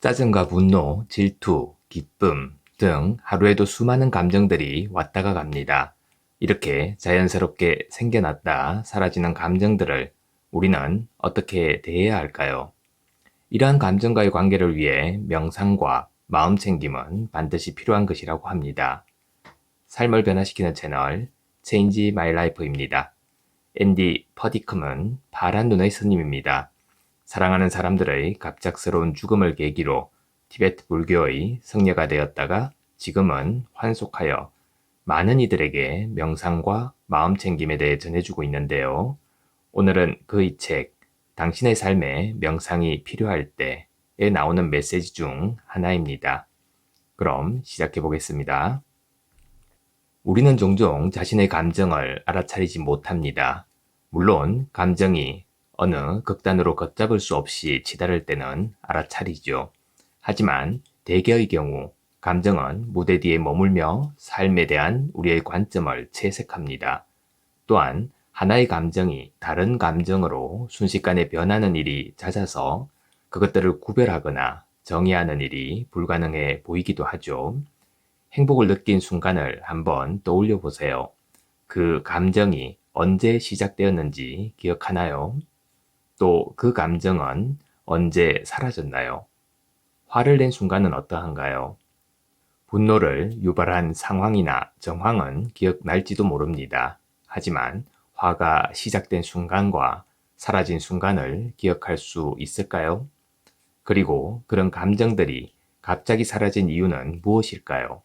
짜증과 분노, 질투, 기쁨 등 하루에도 수많은 감정들이 왔다가 갑니다. 이렇게 자연스럽게 생겨났다 사라지는 감정들을 우리는 어떻게 대해야 할까요? 이러한 감정과의 관계를 위해 명상과 마음 챙김은 반드시 필요한 것이라고 합니다. 삶을 변화시키는 채널 Change My Life입니다. 앤디 퍼디컴은 파란 눈의 스님입니다. 사랑하는 사람들의 갑작스러운 죽음을 계기로 티베트 불교의 성녀가 되었다가 지금은 환속하여 많은 이들에게 명상과 마음 챙김에 대해 전해주고 있는데요. 오늘은 그의 책 당신의 삶에 명상이 필요할 때에 나오는 메시지 중 하나입니다. 그럼 시작해 보겠습니다. 우리는 종종 자신의 감정을 알아차리지 못합니다. 물론 감정이 어느 극단으로 걷잡을 수 없이 치달을 때는 알아차리죠. 하지만 대개의 경우 감정은 무대 뒤에 머물며 삶에 대한 우리의 관점을 채색합니다. 또한 하나의 감정이 다른 감정으로 순식간에 변하는 일이 잦아서 그것들을 구별하거나 정의하는 일이 불가능해 보이기도 하죠. 행복을 느낀 순간을 한번 떠올려 보세요. 그 감정이 언제 시작되었는지 기억하나요? 또 그 감정은 언제 사라졌나요? 화를 낸 순간은 어떠한가요? 분노를 유발한 상황이나 정황은 기억날지도 모릅니다. 하지만 화가 시작된 순간과 사라진 순간을 기억할 수 있을까요? 그리고 그런 감정들이 갑자기 사라진 이유는 무엇일까요?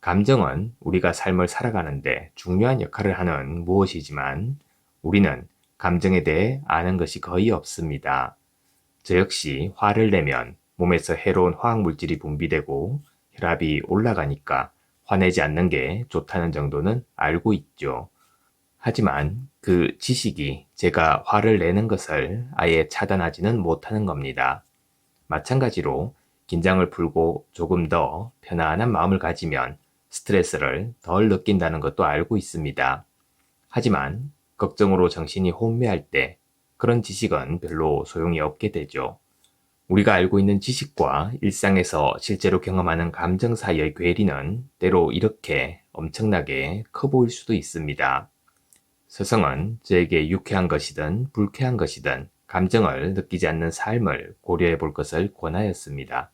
감정은 우리가 삶을 살아가는데 중요한 역할을 하는 무엇이지만 우리는 감정에 대해 아는 것이 거의 없습니다. 저 역시 화를 내면 몸에서 해로운 화학물질이 분비되고 혈압이 올라가니까 화내지 않는 게 좋다는 정도는 알고 있죠. 하지만 그 지식이 제가 화를 내는 것을 아예 차단하지는 못하는 겁니다. 마찬가지로 긴장을 풀고 조금 더 편안한 마음을 가지면 스트레스를 덜 느낀다는 것도 알고 있습니다. 하지만 걱정으로 정신이 혼미할 때 그런 지식은 별로 소용이 없게 되죠. 우리가 알고 있는 지식과 일상에서 실제로 경험하는 감정 사이의 괴리는 때로 이렇게 엄청나게 커 보일 수도 있습니다. 스승은 저에게 유쾌한 것이든 불쾌한 것이든 감정을 느끼지 않는 삶을 고려해 볼 것을 권하였습니다.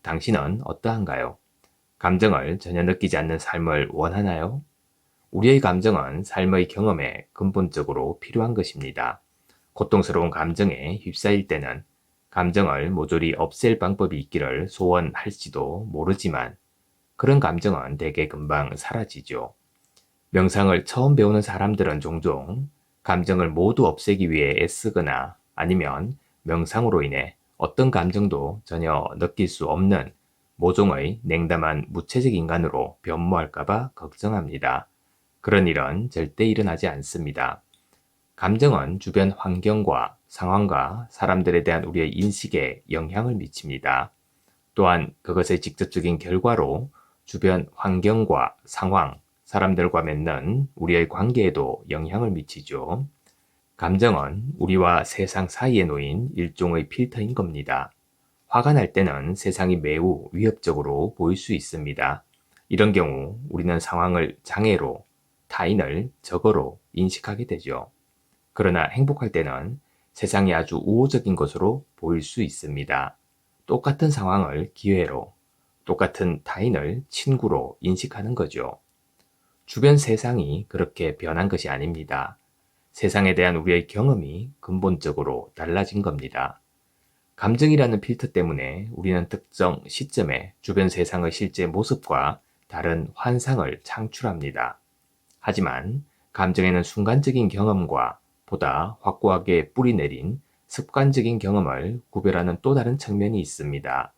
당신은 어떠한가요? 감정을 전혀 느끼지 않는 삶을 원하나요? 우리의 감정은 삶의 경험에 근본적으로 필요한 것입니다. 고통스러운 감정에 휩싸일 때는 감정을 모조리 없앨 방법이 있기를 소원할지도 모르지만 그런 감정은 대개 금방 사라지죠. 명상을 처음 배우는 사람들은 종종 감정을 모두 없애기 위해 애쓰거나 아니면 명상으로 인해 어떤 감정도 전혀 느낄 수 없는 모종의 냉담한 무채색 인간으로 변모할까봐 걱정합니다. 그런 일은 절대 일어나지 않습니다. 감정은 주변 환경과 상황과 사람들에 대한 우리의 인식에 영향을 미칩니다. 또한 그것의 직접적인 결과로 주변 환경과 상황, 사람들과 맺는 우리의 관계에도 영향을 미치죠. 감정은 우리와 세상 사이에 놓인 일종의 필터인 겁니다. 화가 날 때는 세상이 매우 위협적으로 보일 수 있습니다. 이런 경우 우리는 상황을 장애로, 타인을 적어로 인식하게 되죠. 그러나 행복할 때는 세상이 아주 우호적인 것으로 보일 수 있습니다. 똑같은 상황을 기회로, 똑같은 타인을 친구로 인식하는 거죠. 주변 세상이 그렇게 변한 것이 아닙니다. 세상에 대한 우리의 경험이 근본적으로 달라진 겁니다. 감정이라는 필터 때문에 우리는 특정 시점에 주변 세상의 실제 모습과 다른 환상을 창출합니다. 하지만 감정에는 순간적인 경험과 보다 확고하게 뿌리 내린 습관적인 경험을 구별하는 또 다른 측면이 있습니다.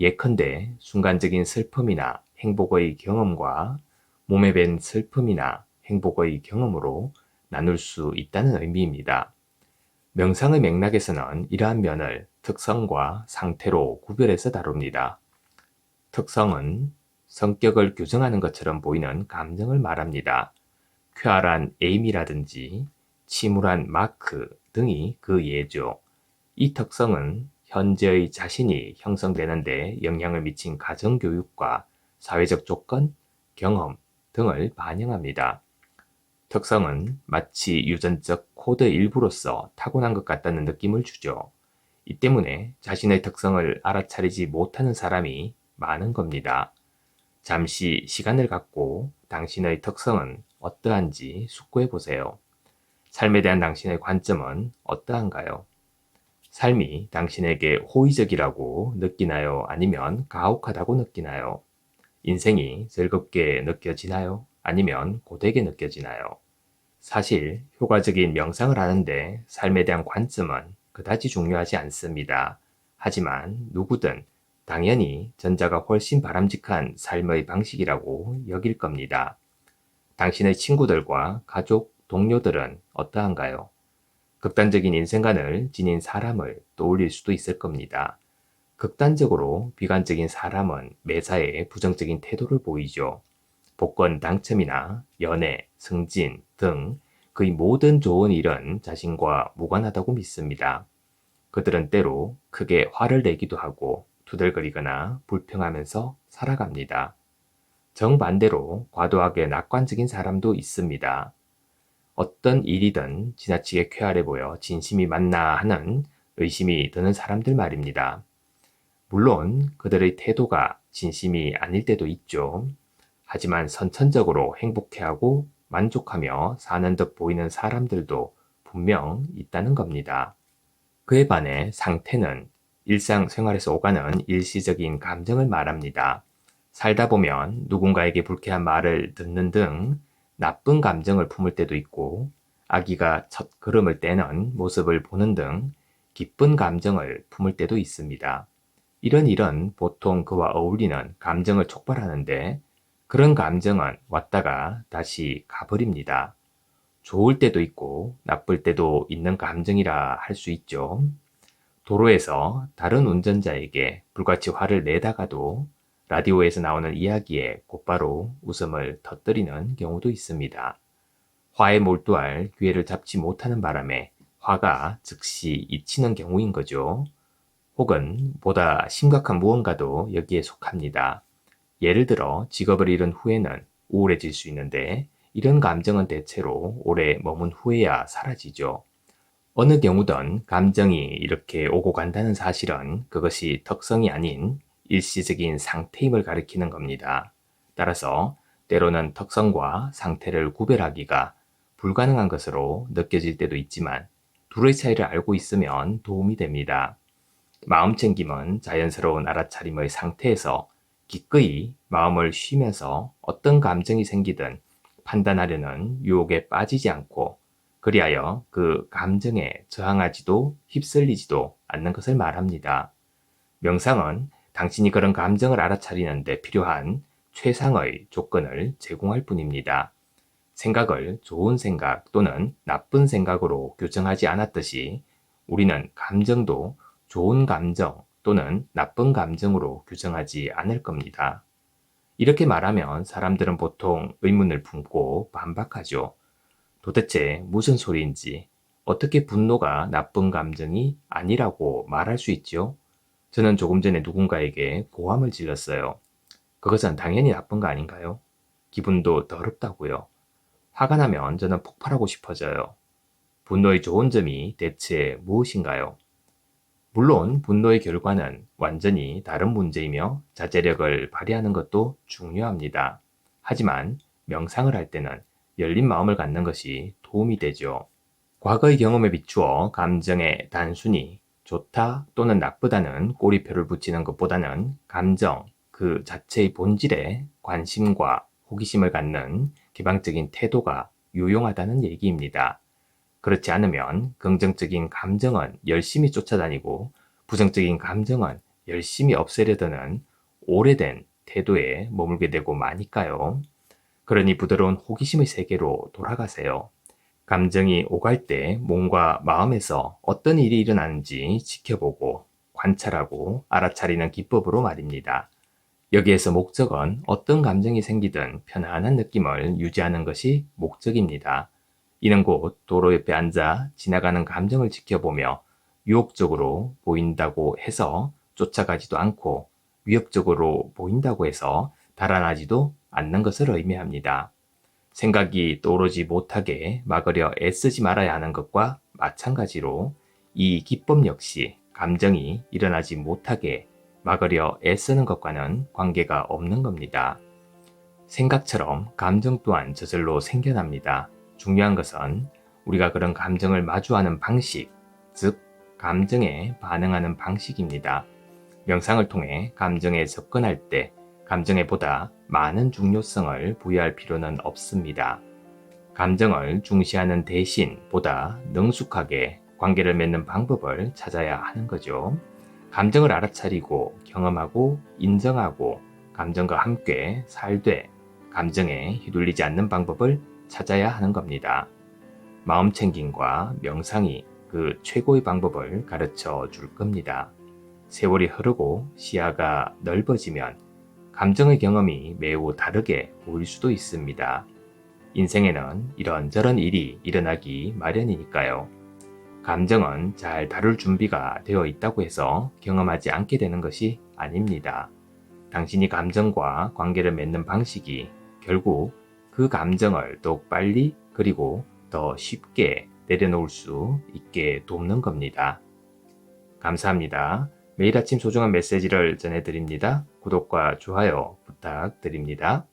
예컨대 순간적인 슬픔이나 행복의 경험과 몸에 밴 슬픔이나 행복의 경험으로 나눌 수 있다는 의미입니다. 명상의 맥락에서는 이러한 면을 특성과 상태로 구별해서 다룹니다. 특성은 성격을 규정하는 것처럼 보이는 감정을 말합니다. 쾌활한 에임이라든지 침울한 마크 등이 그 예죠. 이 특성은 현재의 자신이 형성되는데 영향을 미친 가정교육과 사회적 조건, 경험 등을 반영합니다. 특성은 마치 유전적 코드 일부로서 타고난 것 같다는 느낌을 주죠. 이 때문에 자신의 특성을 알아차리지 못하는 사람이 많은 겁니다. 잠시 시간을 갖고 당신의 특성은 어떠한지 숙고해 보세요. 삶에 대한 당신의 관점은 어떠한가요? 삶이 당신에게 호의적이라고 느끼나요? 아니면 가혹하다고 느끼나요? 인생이 즐겁게 느껴지나요? 아니면 고되게 느껴지나요? 사실 효과적인 명상을 하는데 삶에 대한 관점은 그다지 중요하지 않습니다. 하지만 누구든 당연히 전자가 훨씬 바람직한 삶의 방식이라고 여길 겁니다. 당신의 친구들과 가족, 동료들은 어떠한가요? 극단적인 인생관을 지닌 사람을 떠올릴 수도 있을 겁니다. 극단적으로 비관적인 사람은 매사에 부정적인 태도를 보이죠. 복권 당첨이나 연애, 승진 등 그의 모든 좋은 일은 자신과 무관하다고 믿습니다. 그들은 때로 크게 화를 내기도 하고 투덜거리거나 불평하면서 살아갑니다. 정반대로 과도하게 낙관적인 사람도 있습니다. 어떤 일이든 지나치게 쾌활해 보여 진심이 맞나 하는 의심이 드는 사람들 말입니다. 물론 그들의 태도가 진심이 아닐 때도 있죠. 하지만 선천적으로 행복해하고 만족하며 사는 듯 보이는 사람들도 분명 있다는 겁니다. 그에 반해 상태는 일상생활에서 오가는 일시적인 감정을 말합니다. 살다 보면 누군가에게 불쾌한 말을 듣는 등 나쁜 감정을 품을 때도 있고 아기가 첫 걸음을 떼는 모습을 보는 등 기쁜 감정을 품을 때도 있습니다. 이런 일은 보통 그와 어울리는 감정을 촉발하는데 그런 감정은 왔다가 다시 가버립니다. 좋을 때도 있고 나쁠 때도 있는 감정이라 할 수 있죠. 도로에서 다른 운전자에게 불같이 화를 내다가도 라디오에서 나오는 이야기에 곧바로 웃음을 터뜨리는 경우도 있습니다. 화에 몰두할 기회를 잡지 못하는 바람에 화가 즉시 잊히는 경우인 거죠. 혹은 보다 심각한 무언가도 여기에 속합니다. 예를 들어 직업을 잃은 후에는 우울해질 수 있는데 이런 감정은 대체로 오래 머문 후에야 사라지죠. 어느 경우든 감정이 이렇게 오고 간다는 사실은 그것이 특성이 아닌 일시적인 상태임을 가리키는 겁니다. 따라서 때로는 특성과 상태를 구별하기가 불가능한 것으로 느껴질 때도 있지만 둘의 차이를 알고 있으면 도움이 됩니다. 마음 챙김은 자연스러운 알아차림의 상태에서 기꺼이 마음을 쉬면서 어떤 감정이 생기든 판단하려는 유혹에 빠지지 않고 그리하여 그 감정에 저항하지도 휩쓸리지도 않는 것을 말합니다. 명상은 당신이 그런 감정을 알아차리는데 필요한 최상의 조건을 제공할 뿐입니다. 생각을 좋은 생각 또는 나쁜 생각으로 규정하지 않았듯이 우리는 감정도 좋은 감정 또는 나쁜 감정으로 규정하지 않을 겁니다. 이렇게 말하면 사람들은 보통 의문을 품고 반박하죠. 도대체 무슨 소리인지 어떻게 분노가 나쁜 감정이 아니라고 말할 수 있죠? 저는 조금 전에 누군가에게 고함을 질렀어요. 그것은 당연히 나쁜 거 아닌가요? 기분도 더럽다고요. 화가 나면 저는 폭발하고 싶어져요. 분노의 좋은 점이 대체 무엇인가요? 물론 분노의 결과는 완전히 다른 문제이며 자제력을 발휘하는 것도 중요합니다. 하지만 명상을 할 때는 열린 마음을 갖는 것이 도움이 되죠. 과거의 경험에 비추어 감정에 단순히 좋다 또는 나쁘다는 꼬리표를 붙이는 것보다는 감정 그 자체의 본질에 관심과 호기심을 갖는 개방적인 태도가 유용하다는 얘기입니다. 그렇지 않으면 긍정적인 감정은 열심히 쫓아다니고 부정적인 감정은 열심히 없애려 드는 오래된 태도에 머물게 되고 마니까요. 그러니 부드러운 호기심의 세계로 돌아가세요. 감정이 오갈 때 몸과 마음에서 어떤 일이 일어나는지 지켜보고 관찰하고 알아차리는 기법으로 말입니다. 여기에서 목적은 어떤 감정이 생기든 편안한 느낌을 유지하는 것이 목적입니다. 이는 곧 도로 옆에 앉아 지나가는 감정을 지켜보며 유혹적으로 보인다고 해서 쫓아가지도 않고 위협적으로 보인다고 해서 달아나지도 않는 것을 의미합니다. 생각이 떠오르지 못하게 막으려 애쓰지 말아야 하는 것과 마찬가지로 이 기쁨 역시 감정이 일어나지 못하게 막으려 애쓰는 것과는 관계가 없는 겁니다. 생각처럼 감정 또한 저절로 생겨납니다. 중요한 것은 우리가 그런 감정을 마주하는 방식, 즉, 감정에 반응하는 방식입니다. 명상을 통해 감정에 접근할 때 감정에 보다 많은 중요성을 부여할 필요는 없습니다. 감정을 중시하는 대신 보다 능숙하게 관계를 맺는 방법을 찾아야 하는 거죠. 감정을 알아차리고 경험하고 인정하고 감정과 함께 살되 감정에 휘둘리지 않는 방법을 찾아야 하는 겁니다. 마음 챙김과 명상이 그 최고의 방법을 가르쳐 줄 겁니다. 세월이 흐르고 시야가 넓어지면 감정의 경험이 매우 다르게 보일 수도 있습니다. 인생에는 이런저런 일이 일어나기 마련이니까요. 감정은 잘 다룰 준비가 되어 있다고 해서 경험하지 않게 되는 것이 아닙니다. 당신이 감정과 관계를 맺는 방식이 결국 그 감정을 더욱 빨리 그리고 더 쉽게 내려놓을 수 있게 돕는 겁니다. 감사합니다. 매일 아침 소중한 메시지를 전해드립니다. 구독과 좋아요 부탁드립니다.